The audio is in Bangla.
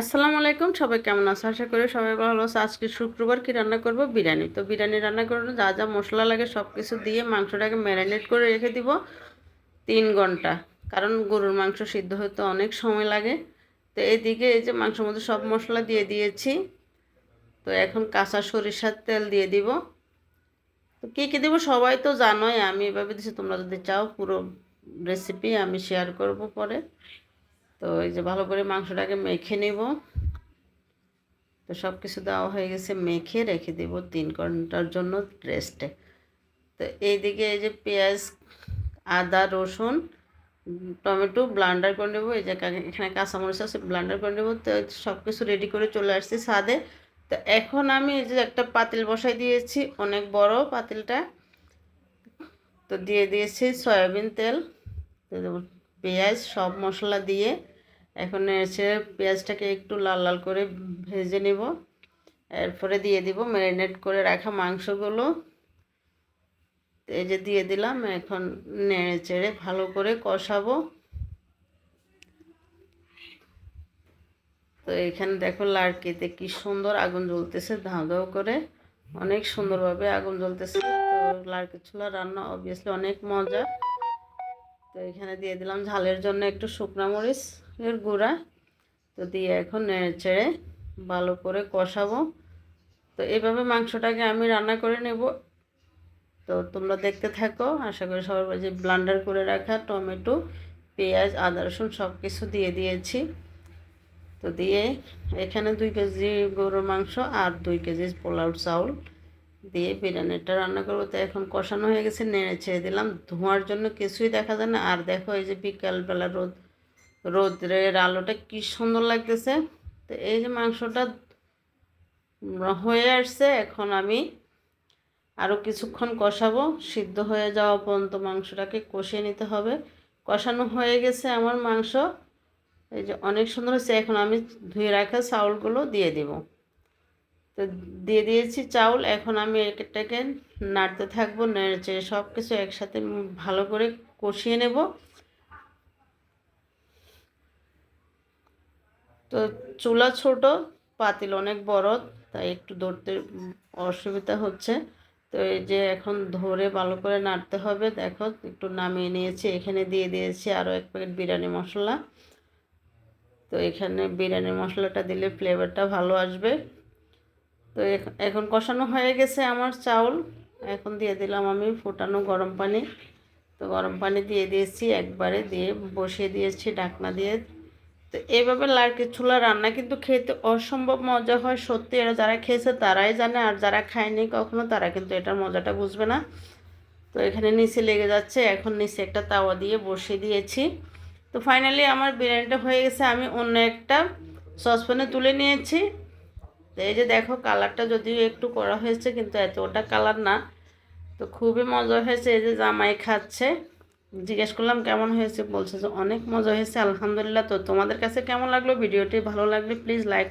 আসসালামু আলাইকুম, সবাই কেমন আছো? আশা করি সবাই ভালো আছে। আজকে শুক্রবার কি রান্না করব? বিরিয়ানি। তো বিরিয়ানি রান্না করার যা যা মশলা লাগে সব কিছু দিয়ে মাংসটাকে ম্যারিনেট করে রেখে দিব তিন ঘণ্টা। কারণ গরুর মাংস সিদ্ধ হতে অনেক সময় লাগে। তো এদিকে এই যে মাংসের মধ্যে সব মশলা দিয়ে দিয়েছি। তো এখন কাঁচা সরিষার তেল দিয়ে দিব। তো কী কী দেবো সবাই তো জানোই, আমি এভাবে দিচ্ছি তোমরা যদি চাও পুরো রেসিপি আমি শেয়ার করব পরে। তো এই যে ভালো করে মাংসটাকে মেখে নেব। তো সব কিছু দেওয়া হয়ে গেছে, মেখে রেখে দেব তিন ঘণ্টার জন্য রেস্টে তো এইদিকে এই যে পেঁয়াজ, আদা, রসুন, টমেটো ব্লান্ডার করে নেব। এই যে এখানে কাঁচামরিচ আছে, ব্লান্ডার করে নেব। তো সব কিছু রেডি করে চলে আসছি ছাদে। তো এখন আমি এই যে একটা পাতিল বসাই দিয়েছি, অনেক বড় পাতিলটা। তো দিয়ে দিয়েছি সয়াবিন তেল। পেঁয়াজ, সব মশলা দিয়ে। এখন এসে পেঁয়াজটাকে একটু লাল লাল করে ভেজে নেব। এরপরে দিয়ে দিব ম্যারিনেট করে রাখা মাংসগুলো। এই যে দিয়ে দিলাম, এখন নেড়ে চেড়ে ভালো করে কষাবো। তো এখানে দেখো লাড়কিতে কি সুন্দর আগুন জ্বলতেছে, ধাও ধাও করে। অনেক সুন্দরভাবে আগুন জ্বলতেছে। তো লাড়কি চুলা রান্না অবভিয়াসলি অনেক মজা। তো এখানে দিয়ে দিলাম ঝালের জন্য একটু শুকনো মরিচ এর গুঁড়া। তো দিয়ে এখন নেড়ে চেড়ে ভালো করে কষাবো। তো এইভাবে মাংসটাকে আমি রান্না করে নেব। তো তোমরা দেখতে থাকো, আশা করি সবার যে ব্লান্ডার করে রাখা টমেটো, পেঁয়াজ, আদা, রসুন সব কিছু দিয়ে দিয়েছি। তো দিয়ে এখানে দুই কেজি গরুর মাংস আর দুই কেজি পোলাও চাউল। দিয়ে বিরিয়ানিটা রান্না করব। তো এখন কষানো হয়ে গেছে, নেড়ে ছেড়ে দিলাম। ধোঁয়ার জন্য কিছুই দেখা যায় না। আর দেখো এই যে বিকালবেলা রোদ রোদ্রের আলোটা কি সুন্দর লাগতেছে। তো এই যে মাংসটা হয়ে আসছে, এখন আমি আরও কিছুক্ষণ কষাবো। সিদ্ধ হয়ে যাওয়া পর্যন্ত মাংসটাকে কষিয়ে নিতে হবে। কষানো হয়ে গেছে আমার মাংস। এই যে অনেক সুন্দর হচ্ছে এখন আমি ধুয়ে রাখা চাউলগুলো দিয়ে দেব। তো দিয়ে দিয়েছি চাউল, এখন আমি এটাকে নাড়তে থাকব নেড়েছে সব কিছু একসাথে ভালো করে কষিয়ে নেব। তো চুলা ছোট, পাতিল অনেক বড়, তাই একটু ধরতে অসুবিধা হচ্ছে। তো এই যে এখন ধরে ভালো করে নাড়তে হবে, দেখো একটু নামিয়ে নিয়েছি, এখানে দিয়ে দিয়েছি আরও এক প্যাকেট বিরিয়ানি মশলা। তো এখানে বিরিয়ানি মশলাটা দিলে ফ্লেভারটা ভালো আসবে। তো এখন কষানো হয়ে গেছে আমার চাউল। এখন দিয়ে দিলাম আমি ফুটানো গরম পানি। তো গরম পানি দিয়ে দিয়েছি একবারে, দিয়ে বসিয়ে দিয়েছি ঢাকনা দিয়ে। তো এইভাবে লাড়কি চুলা রান্না কিন্তু খেতে অসম্ভব মজা হয়, সত্যি এরা যারা খেয়েছে তারাই জানে, আর যারা খায়নি কখনো তারা কিন্তু এটার মজাটা বুঝবে না। তো এখানে নিচে লেগে যাচ্ছে, এখন নিচে একটা তাওয়া দিয়ে বসিয়ে দিয়েছি। তো ফাইনালি আমার বিরিয়ানিটা হয়ে গেছে, আমি অন্য একটা সসপ্যানে তুলে নিয়েছি। তো এই যে দেখো কালারটা যদিও একটু করা হয়েছে, কিন্তু এত ওটা কালার না। তো খুবই মজা হয়েছে, এই যে জামাই খাচ্ছে। জিজ্ঞেস করলাম, কেমন হয়েছে? বলছে যে, অনেক মজা হয়েছে, আলহামদুলিল্লাহ। তো তোমাদের কাছে কেমন লাগল? ভিডিওটি ভালো লাগলে প্লিজ লাইক